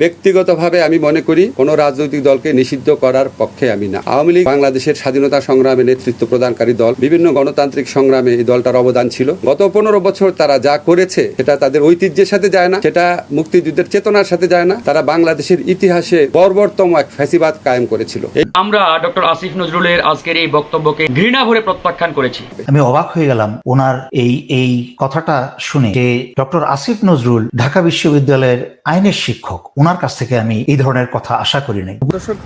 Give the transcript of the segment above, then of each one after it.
ব্যক্তিগতভাবে আমি মনে করি কোনো রাজনৈতিক দলকে নিষিদ্ধ করার পক্ষে আমি না। আওয়ামী লীগ বাংলাদেশের স্বাধীনতা সংগ্রামে নেতৃত্ব প্রদানকারী দল বিভিন্ন গণতান্ত্রিক সংগ্রামে এই দলটার অবদান ছিল। গত পনেরো বছর তারা যা করেছে সেটা তাদের ঐতিহ্যের সাথে যায় না সেটা মুক্তিযুদ্ধের চেতনার সাথে যায় না তারা বাংলাদেশের ইতিহাসে বর্বরতম এক ফ্যাসিবাদ কায়েম করেছিল। আমরা ডক্টর আসিফ নজরুলের আজকের এই বক্তব্যকে ঘৃণা ভরে প্রত্যাখ্যান করেছি। আমি অবাক হয়ে গেলাম ওনার এই এই কথাটা শুনে যে ডক্টর আসিফ নজরুল ঢাকা বিশ্ববিদ্যালয়ের আইনের শিক্ষক। ওনার কাছ থেকে আমি এই ধরনের কথা আশা করি নাই। দর্শক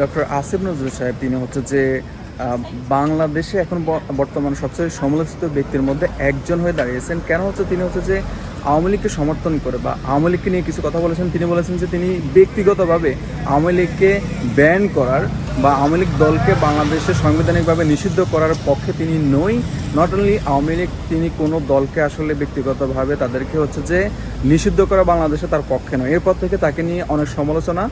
ডক্টর আসিফ নজরুল সাহেব, তিনি হচ্ছে যে বাংলাদেশে এখন বর্তমানে সবচেয়ে সমালোচিত ব্যক্তির মধ্যে একজন হয়ে দাঁড়িয়েছেন। কেন হচ্ছে তিনি হচ্ছে যে, আওয়ামী লীগকে সমর্থন করে বা আওয়ামী লীগকে নিয়ে কিছু কথা বলেছেন, তিনি বলেছেন যে, তিনি ব্যক্তিগতভাবে আওয়ামী লীগকে ব্যান করার বা আওয়ামী লীগ দলকে বাংলাদেশে সাংবিধানিকভাবে নিষিদ্ধ করার পক্ষে তিনি নই। নট অনলি আওয়ামী লীগ তিনি কোনো দলকে আসলে ব্যক্তিগতভাবে তাদেরকে হচ্ছে যে নিষিদ্ধ করা বাংলাদেশে তার পক্ষে নয়। এরপর থেকে তাকে নিয়ে অনেক সমালোচনা।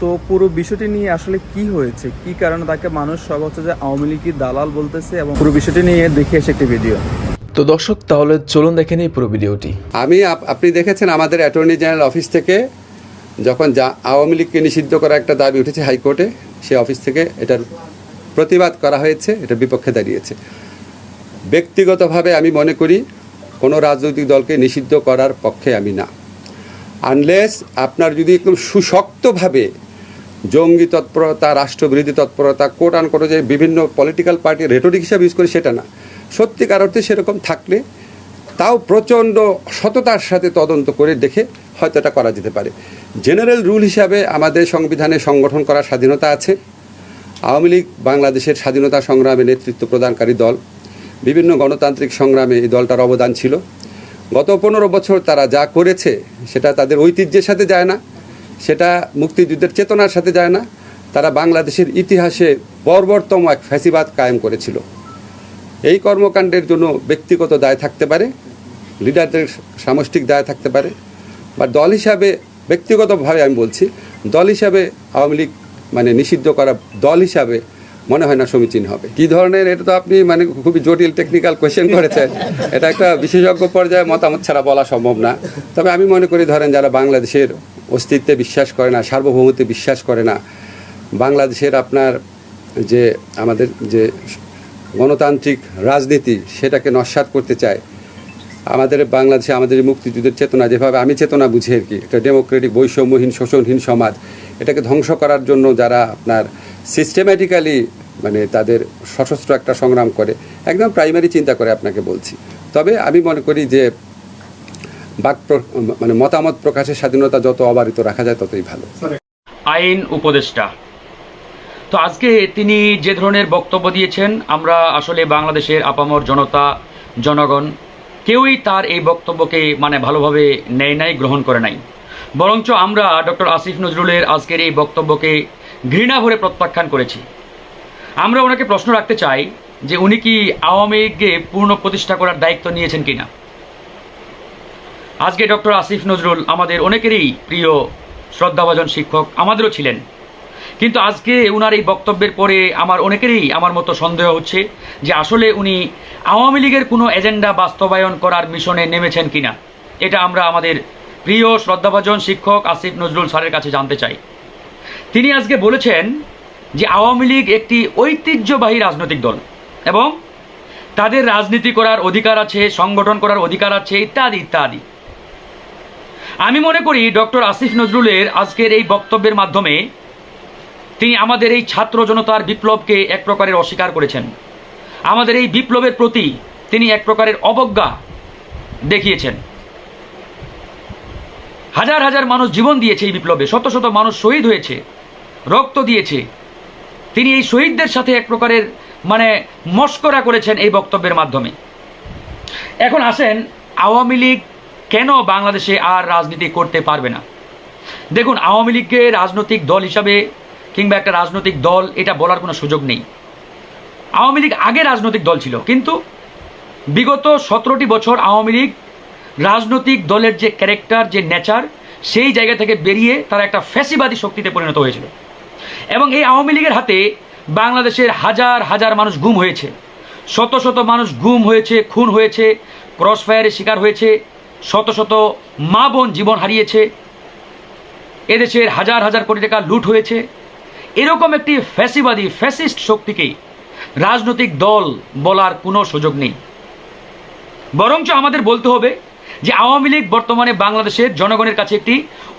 তো পুরো বিষয়টি নিয়ে আসলে কি হয়েছে? কি কারণে তাকে মানুষ সব হচ্ছে যে আওয়ামী লীগই দালাল বলতেছে এবং পুরো বিষয়টি নিয়ে দেখে এসে একটি ভিডিও। তো দর্শক তাহলে চলুন দেখে নিই পুরো ভিডিওটি। আমি আপনি দেখেছেন আমাদের অ্যাটর্নি জেনারেল অফিস থেকে যখন যা আওয়ামী লীগকে নিষিদ্ধ করা একটা দাবি উঠেছে হাইকোর্টে সে অফিস থেকে এটার প্রতিবাদ করা হয়েছে এটার বিপক্ষে দাঁড়িয়েছে। ব্যক্তিগতভাবে আমি মনে করি কোনো রাজনৈতিক দলকে নিষিদ্ধ করার পক্ষে আমি না। আনলেস আপনার যদি একদম সুশক্তভাবে জঙ্গি তৎপরতা, রাষ্ট্রবিরোধী তৎপরতা কোট আন করে যে বিভিন্ন পলিটিক্যাল পার্টি রেটরিক হিসাবে ইউজ করে সেটা না। সত্যিকার অর্থে সেরকম থাকলে তাও প্রচণ্ড সততার সাথে তদন্ত করে দেখে হয়তো এটা করা যেতে পারে। জেনারেল রুল হিসাবে আমাদের সংবিধানে সংগঠন করার স্বাধীনতা আছে। আওয়ামী লীগ বাংলাদেশের স্বাধীনতা সংগ্রামে নেতৃত্ব প্রদানকারী দল। বিভিন্ন গণতান্ত্রিক সংগ্রামে এই দলটার অবদান ছিল। গত পনেরো বছর তারা যা করেছে, সেটা তাদের ঐতিহ্যের সাথে যায় না, সেটা মুক্তিযুদ্ধের চেতনার সাথে যায় না, তারা বাংলাদেশের ইতিহাসে বর্বরতম এক ফ্যাসিবাদ কায়েম করেছিল। এই কর্মকাণ্ডের জন্য ব্যক্তিগত দায় থাকতে পারে, লিডারদের সামষ্টিক দায় থাকতে পারে, বা দল হিসাবে, ব্যক্তিগতভাবে আমি বলছি, দল হিসাবে আওয়ামী লীগ মানে নিষিদ্ধ করা দল হিসাবে মনে হয় না সমীচীন হবে। কি ধরনের, এটা তো আপনি মানে খুবই জটিল টেকনিক্যাল কোয়েশ্চেন করেছেন। এটা একটা বিশেষজ্ঞ পর্যায়ে মতামত ছাড়া বলা সম্ভব না। তবে আমি মনে করি, ধরেন যারা বাংলাদেশের অস্তিত্বে বিশ্বাস করে না, সার্বভৌমত্বে বিশ্বাস করে না, বাংলাদেশের আপনার যে আমাদের যে গণতান্ত্রিক রাজনীতি, সেটাকে নস্বাত করতে চায়, আমাদের বাংলাদেশে আমাদের মুক্তিযুদ্ধের চেতনা, যেভাবে আমি চেতনা বুঝি আর কি, একটা ডেমোক্রেটিক বৈষম্যহীন, শোষণহীন সমাজ এটাকে ধ্বংস করার জন্য যারা আপনার সিস্টেম্যাটিক্যালি মানে তাদের সশস্ত্র একটা সংগ্রাম করে, একদম প্রাইমারি চিন্তা করে আপনাকে বলছি। তবে আমি মনে করি যে বাক মানে মতামত প্রকাশের স্বাধীনতা যত অবারিত রাখা যায় ততই ভালো। আইন উপদেষ্টা। তো আজকে তিনি যে ধরনের বক্তব্য দিয়েছেন, আমরা আসলে বাংলাদেশের আপামর জনতা, জনগণ কেউই তার এই বক্তব্যকে মানে ভালোভাবে নেয় নাই, গ্রহণ করে নাই। বরঞ্চ আমরা ডক্টর আসিফ নজরুলের আজকের এই বক্তব্যকে ঘৃণা ভরে প্রত্যাখ্যান করেছি। আমরা ওনাকে প্রশ্ন রাখতে চাই যে উনি কি আওয়ামী লীগকে পূর্ণ প্রতিষ্ঠা করার দায়িত্ব নিয়েছেন কিনা? আজকে ডক্টর আসিফ নজরুল আমাদের অনেকেরই প্রিয় শ্রদ্ধাভাজন শিক্ষক আমাদেরও ছিলেন। কিন্তু আজকে উনার এই বক্তব্যের পরে আমার অনেকেরই আমার মতো সন্দেহ হচ্ছে যে আসলে উনি আওয়ামী লীগের কোনো এজেন্ডা বাস্তবায়ন করার মিশনে নেমেছেন কিনা। এটা আমরা আমাদের প্রিয় শ্রদ্ধাভাজন শিক্ষক আসিফ নজরুল স্যারের কাছে জানতে চাই। তিনি আজকে বলেছেন যে আওয়ামী লীগ একটি ঐতিহ্যবাহী রাজনৈতিক দল এবং তাদের রাজনীতি করার অধিকার আছে, সংগঠন করার অধিকার আছে, ইত্যাদি ইত্যাদি। আমি মনে করি ডক্টর আসিফ নজরুলের আজকের এই বক্তব্যের মাধ্যমে তিনি আমাদের এই ছাত্র জনতার বিপ্লবকে এক প্রকারের অস্বীকার করেছেন। আমাদের এই বিপ্লবের প্রতি তিনি এক প্রকারের অবজ্ঞা দেখিয়েছেন। হাজার হাজার মানুষ জীবন দিয়েছে এই বিপ্লবে, শত শত মানুষ শহীদ হয়েছে, রক্ত দিয়েছে। তিনি এই শহীদদের সাথে এক প্রকারের মানে মস্করা করেছেন এই বক্তব্যের মাধ্যমে। এখন আসেন, আওয়ামী লীগ কেন বাংলাদেশে আর রাজনীতি করতে পারবে না? দেখুন, আওয়ামী লীগকে রাজনৈতিক দল হিসাবে কিংবা একটা রাজনৈতিক দল, এটা বলার কোনো সুযোগ নেই। আওয়ামী লীগ আগে রাজনৈতিক দল ছিল, কিন্তু বিগত সতেরোটি বছর আওয়ামী লীগ রাজনৈতিক দলের যে ক্যারেক্টার যে নেচার সেই জায়গা থেকে বেরিয়ে তারা একটা ফ্যাসিবাদী শক্তিতে পরিণত হয়েছিল। এবং এই আওয়ামী লীগের হাতে বাংলাদেশের হাজার হাজার মানুষ গুম হয়েছে। শত শত মানুষ গুম হয়েছে, খুন হয়েছে ক্রস ফায়ারের শিকার হয়েছে, শত শত মা বোন জীবন হারিয়েছে, এদেশের হাজার হাজার কোটি টাকা লুট হয়েছে। এরকম একটি ফ্যাসিবাদী, ফ্যাসিস্ট শক্তিকে রাজনৈতিক দল বলার কোনো সুযোগ নেই। বরঞ্চ আমাদের বলতে হবে যে আওয়ামী লীগ বর্তমানে বাংলাদেশের জনগণের কাছে একটি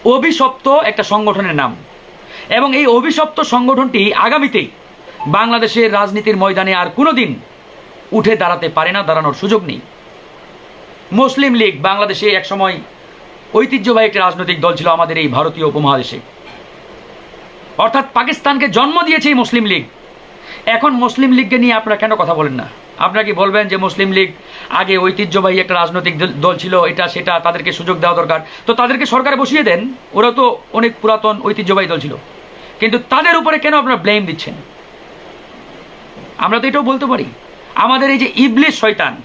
অভিশপ্ত একটা সংগঠনের নাম। এবং এই অভিশপ্ত সংগঠনটি আগামীতেই বাংলাদেশের রাজনীতির ময়দানে আর কোনোদিন উঠে দাঁড়াতে পারে না, দাঁড়ানোর সুযোগ নেই। মুসলিম লীগ বাংলাদেশে একসময় ঐতিহ্যবাহী একটি রাজনৈতিক দল ছিল আমাদের এই ভারতীয় উপমহাদেশে। অর্থাৎ পাকিস্তানকে জন্ম দিয়েছে এই মুসলিম লীগ। এখন মুসলিম লীগকে নিয়ে আপনারা কেন কথা বলেন না? আপনারা কি বলবেন যে মুসলিম লীগ আগে ঐতিহ্যবাহী একটা রাজনৈতিক দল- ছিল, এটা সেটা তাদেরকে সুযোগ দেওয়া দরকার? তো তাদেরকে সরকারে বসিয়ে দেন, ওরা তো অনেক পুরাতন ঐতিহ্যবাহী দল ছিল। কিন্তু তাদের উপরে কেন আপনারা ব্লেম দিচ্ছেন? আমরা তো এটাও বলতে পারি। আমাদের এই যে ইবলিশ শয়তান,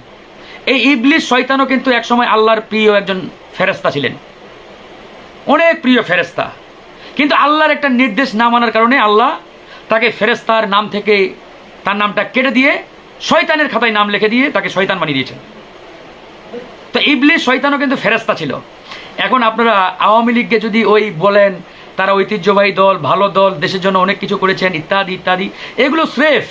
এই ইবলিশ শয়তানও কিন্তু একসময় আল্লাহর প্রিয় একজন ফেরেস্তা ছিলেন। অনেক প্রিয় ফেরেস্তা কিন্তু আল্লাহর একটা নির্দেশ না মানার কারণে আল্লাহ তাকে ফেরেস্তার নাম থেকে তার নামটা কেটে দিয়ে শয়তানের খাতায় নাম লিখে দিয়ে তাকে শয়তান বানিয়ে দিয়েছেন তো ইবলিশ শয়তানও কিন্তু ফেরেস্তা ছিল। এখন আপনারা আওয়ামী লীগকে যদি ওই বলেন, তারা ঐতিহ্যবাহী দল, ভালো দল, দেশের জন্য অনেক কিছু করেছেন, ইত্যাদি ইত্যাদি, এগুলো স্রেফ।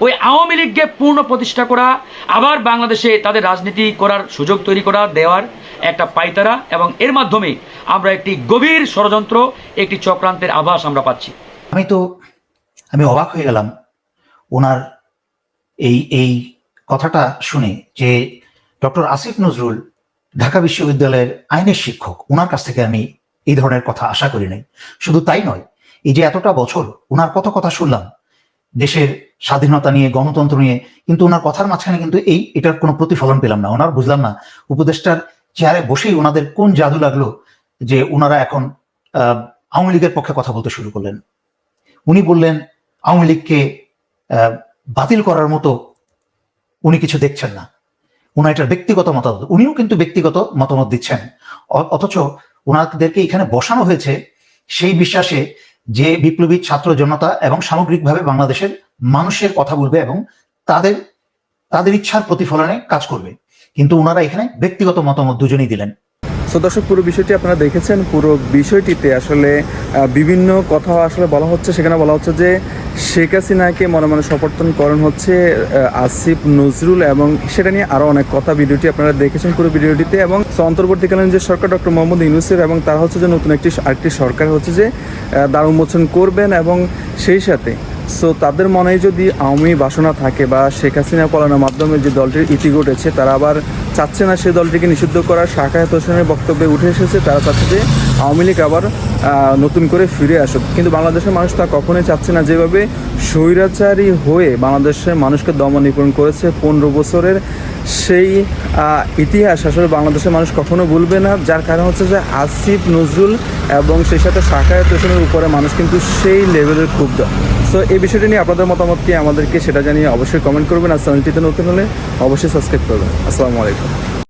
ওই আওয়ামী লীগকে পূর্ণ প্রতিষ্ঠা করা, আবার বাংলাদেশে তাদের রাজনীতি করার সুযোগ তৈরি করা, দেওয়ার একটা পাইতারা, এবং এর মাধ্যমে আমরা একটি গভীর ষড়যন্ত্র, একটি চক্রান্তের আভাস আমরা পাচ্ছি। আমি তো, আমি অবাক হয়ে গেলাম। ওনার এই এই কথাটা শুনে যে ডক্টর আসিফ নজরুল ঢাকা বিশ্ববিদ্যালয়ের আইনের শিক্ষক ওনার কাছ থেকে আমি এই ধরনের কথা আশা করি নাই। শুধু তাই নয়, এই যে এতটা বছর ওনার কত কথা শুনলাম, দেশের স্বাধীনতা নিয়ে, গণতন্ত্র নিয়ে, কিন্তু ওনার কথার মাঝখানে কিন্তু এই, এটার কোনো প্রতিফলন পেলাম না। ওনার বুঝলাম না, উপদেষ্টার চেয়ারে বসেই ওনাদের কোন জাদু লাগল যে ওনারা এখন আওয়ামী লীগের পক্ষে কথা বলতে শুরু করলেন। উনি বললেন, আওয়ামী লীগকে বাতিল করার মতো উনি কিছু দেখছেন না। ওনার এটার ব্যক্তিগত মতামত। উনিও কিন্তু ব্যক্তিগত মতামত দিচ্ছেন। অথচ ওনাদেরকে এখানে বসানো হয়েছে সেই বিশ্বাসে যে বিপ্লবী ছাত্র জনতা এবং সামগ্রিকভাবে বাংলাদেশের মানুষের কথা বলবে এবং তাদের তাদের ইচ্ছার প্রতিফলনে কাজ করবে। কিন্তু ওনারা এখানে ব্যক্তিগত মতামত দুজনেই দিলেন। সো দর্শক, পুরো বিষয়টি আপনারা দেখেছেন, পুরো বিষয়টিতে আসলে বিভিন্ন কথা আসলে বলা হচ্ছে। সেখানে বলা হচ্ছে যে শেখ হাসিনাকে মনে মনে সমর্থন করেন হচ্ছে আসিফ নজরুল এবং সেটা নিয়ে আরও অনেক কথা। ভিডিওটি আপনারা দেখেছেন পুরো ভিডিওটিতে এবং অন্তর্বর্তীকালীন যে সরকার ডক্টর মোহাম্মদ ইউনুসের এবং তারা হচ্ছে যে নতুন একটি আরেকটি সরকার হচ্ছে যে দ্বার উন্মোচন করবেন এবং সেই সাথে সো তাদের মনে যদি আওয়ামী বাসনা থাকে বা শেখ হাসিনা পলানোর মাধ্যমে যে দলটির ইতি ঘটেছে, তারা আবার চাচ্ছে না সে দলটিকে নিষিদ্ধ করার। শাখায়ত হোসেনের বক্তব্যে উঠে এসেছে তারা চাচ্ছে যে আওয়ামী লীগ আবার নতুন করে ফিরে আসুক। কিন্তু বাংলাদেশের মানুষ তা কখনোই চাচ্ছে না। যেভাবে স্বৈরাচারী হয়ে বাংলাদেশের মানুষকে দমন নিপূরণ করেছে পনেরো বছরের সেই ইতিহাস আসলে বাংলাদেশের মানুষ কখনো ভুলবে না। যার কারণ হচ্ছে যে আসিফ, নজরুল এবং সেই সাথে শাখায়ত হোসেনের উপরে মানুষ কিন্তু সেই লেভেলের ক্ষুব্ধ। সো এই বিষয়টি নিয়ে আপনাদের মতামত কি? আমাদেরকে সেটা জানিয়ে অবশ্যই কমেন্ট করবেন। আর চ্যানেলটিতে নতুন হলে অবশ্যই সাবস্ক্রাইব করবেন। আসসালামু আলাইকুম।